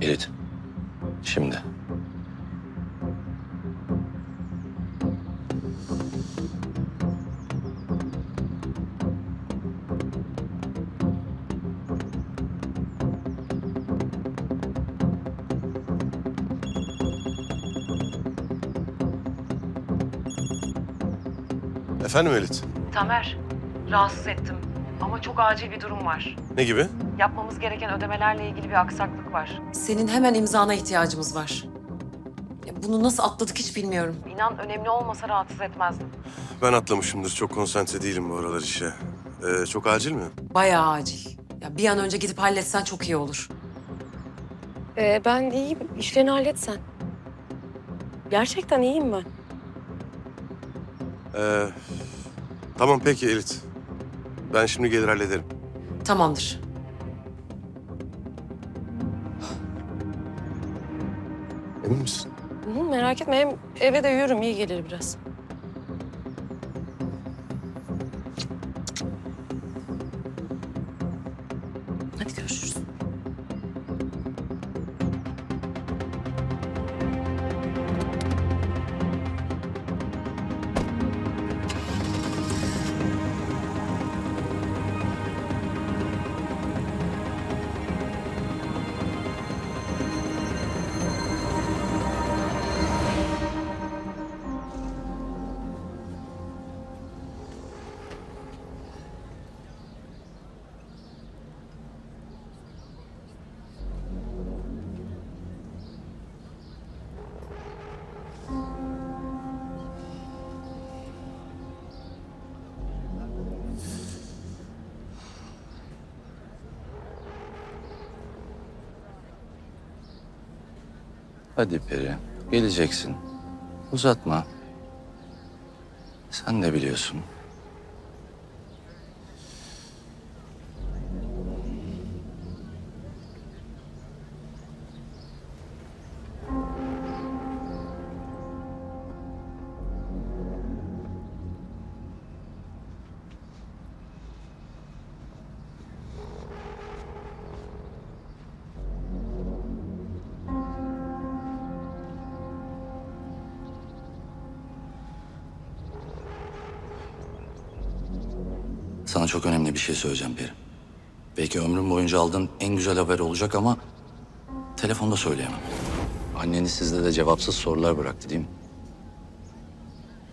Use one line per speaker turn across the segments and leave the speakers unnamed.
Elit. Şimdi.
Efendim Elit?
Tamer, rahatsız ettim. Ama çok acil bir durum var.
Ne gibi?
Yapmamız gereken ödemelerle ilgili bir aksaklık var.
Senin hemen imzana ihtiyacımız var. Ya bunu nasıl atladık hiç bilmiyorum.
İnan önemli olmasa rahatsız etmezdim.
Ben atlamışımdır. Çok konsantre değilim bu aralar işe. Ee, çok acil mi?
Bayağı acil. Ya bir an önce gidip halletsen çok iyi olur.
Ee, ben iyiyim. İşlerini halletsen. Gerçekten iyiyim ben.
Ee, tamam peki Elit. Ben şimdi gelir hallederim.
Tamamdır.
Emin misin?
Hı, merak etme hem eve de yürürüm iyi gelir biraz. Hadi
Peri. Geleceksin. Uzatma. Sen de biliyorsun. Çok önemli bir şey söyleyeceğim Peri. Belki ömrüm boyunca aldığın en güzel haber olacak ama telefonda söyleyemem. Anneniz sizde de cevapsız sorular bıraktı değil mi?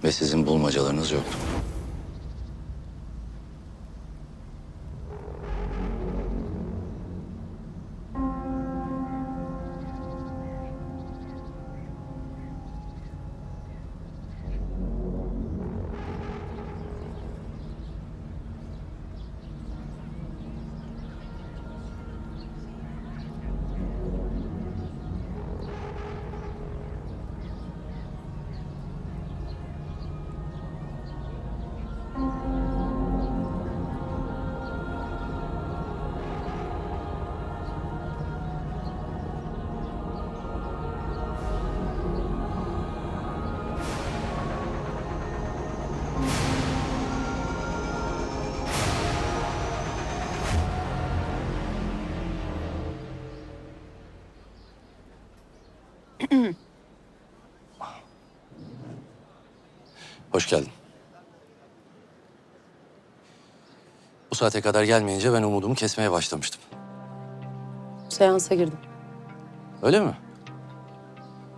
Ve sizin bulmacalarınız yoktu. Hoş geldin. Bu saate kadar gelmeyince ben umudumu kesmeye başlamıştım.
Seansa girdim.
Öyle mi?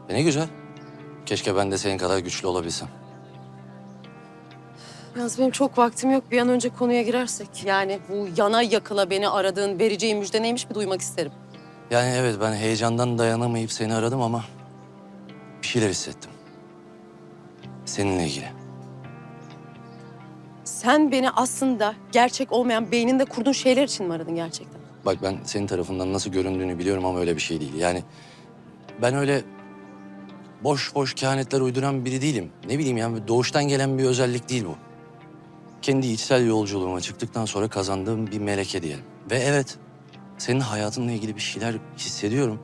E ne güzel. Keşke ben de senin kadar güçlü olabilsem.
Yalnız benim çok vaktim yok. Bir an önce konuya girersek. Yani bu yana yakıla beni aradığın vereceğin müjde neymiş bir duymak isterim.
Yani evet ben heyecandan dayanamayıp seni aradım ama bir şeyler hissettim. Seninle ilgili.
Sen beni aslında gerçek olmayan beyninde kurduğun şeyler için mi aradın gerçekten?
Bak ben senin tarafından nasıl göründüğünü biliyorum ama öyle bir şey değil. Yani ben öyle boş boş kehanetler uyduran biri değilim. Ne bileyim yani doğuştan gelen bir özellik değil bu. Kendi içsel yolculuğuma çıktıktan sonra kazandığım bir meleke diyelim. Ve evet senin hayatınla ilgili bir şeyler hissediyorum.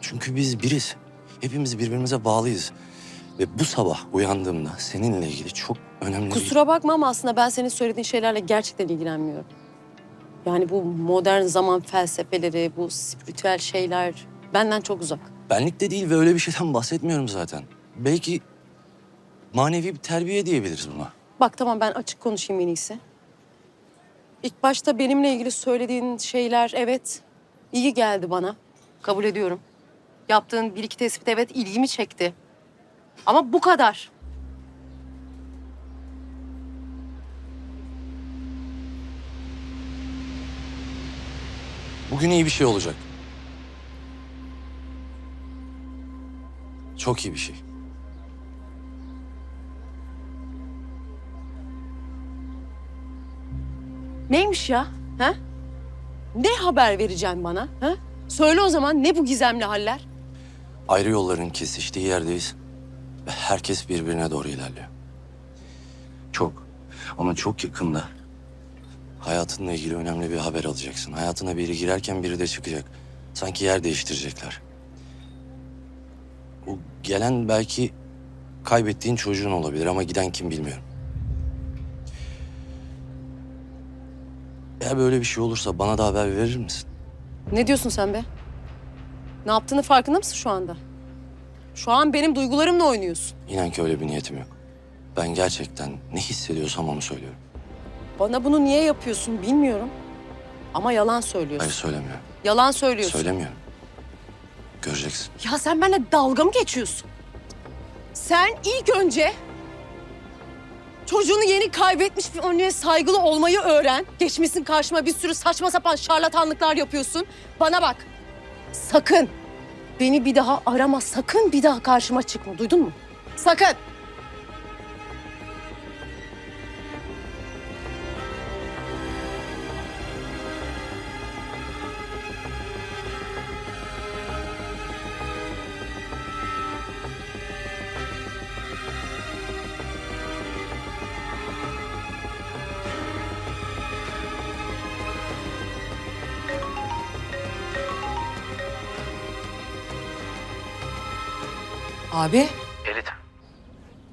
Çünkü biz biriz. Hepimiz birbirimize bağlıyız. Ve bu sabah uyandığımda seninle ilgili çok önemli bir...
Kusura bakma ama aslında ben senin söylediğin şeylerle gerçekten ilgilenmiyorum. Yani bu modern zaman felsefeleri, bu spiritüel şeyler Benden çok uzak.
Benlik de değil ve öyle bir şeyden bahsetmiyorum zaten. Belki manevi bir terbiye diyebiliriz buna.
Bak tamam ben açık konuşayım en iyisi. İlk başta benimle ilgili söylediğin şeyler evet iyi geldi bana. Kabul ediyorum. Yaptığın bir iki tespit evet ilgimi çekti. Ama bu kadar.
Bugün iyi bir şey olacak. Çok iyi bir şey.
Neymiş ya? Ha? Ne haber vereceksin bana? Ha? Söyle o zaman ne bu gizemli haller?
Ayrı yolların kesiştiği yerdeyiz. Ve herkes birbirine doğru ilerliyor. Çok ama çok yakında hayatınla ilgili önemli bir haber alacaksın. Hayatına biri girerken biri de çıkacak. Sanki yer değiştirecekler. Bu gelen belki kaybettiğin çocuğun olabilir ama giden kim bilmiyorum. Eğer böyle bir şey olursa bana da haber verir misin?
Ne diyorsun sen be? Ne yaptığını farkında mısın şu anda? Şu an benim duygularımla oynuyorsun.
İnan ki öyle bir niyetim yok. Ben gerçekten ne hissediyorsam onu söylüyorum.
Bana bunu niye yapıyorsun bilmiyorum. Ama yalan söylüyorsun.
Hayır söylemiyorum.
Yalan söylüyorsun.
Söylemiyorum. Göreceksin.
Ya sen benimle dalga mı geçiyorsun? Sen ilk önce çocuğunu yeni kaybetmiş bir anneye saygılı olmayı öğren. Geçmişsin karşıma bir sürü saçma sapan şarlatanlıklar yapıyorsun. Bana bak. Sakın beni bir daha arama. Sakın bir daha karşıma çıkma. Duydun mu? Sakın.
Abi.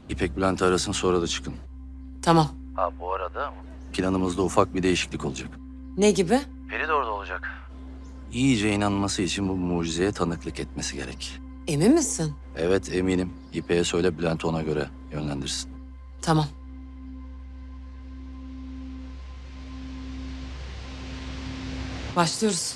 İpek Bülent'i arasın sonra da çıkın.
Tamam.
Ha bu arada planımızda ufak bir değişiklik olacak.
Ne gibi?
Peri de orada olacak. İyice inanması için bu mucizeye tanıklık etmesi gerek.
Emin misin?
Evet eminim. İpek'e söyle Bülent ona göre yönlendirsin.
Tamam. Başlıyoruz.